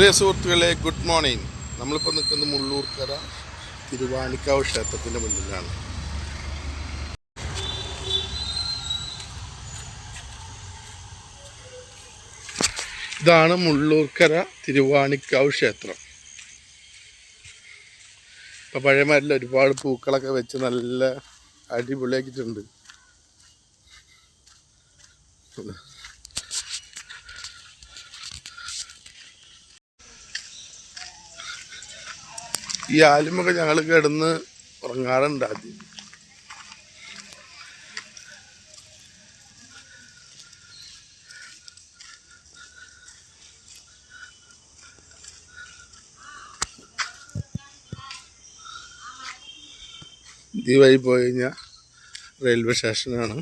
പ്രിയ സുഹൃത്തുക്കളെ good morning. നമ്മളിപ്പോൾ നിൽക്കുന്നത് മുള്ളൂർക്കര തിരുവാനിക്കാവ് ക്ഷേത്രത്തിന്റെ മുന്നിലാണ്. ഇതാണ് മുള്ളൂർക്കര തിരുവാണിക്കാവ് ക്ഷേത്രം. ഇപ്പൊ പഴയമാരിൽ ഒരുപാട് പൂക്കളൊക്കെ വെച്ച് നല്ല അടിപൊളിയാക്കിയിട്ടുണ്ട്. ഈ ആലുമൊക്കെ ഞങ്ങൾ കിടന്ന് ഉറങ്ങാറുണ്ട് ആദ്യം. ഈ പോയി കഴിഞ്ഞാൽ റെയിൽവേ സ്റ്റേഷനാണ്.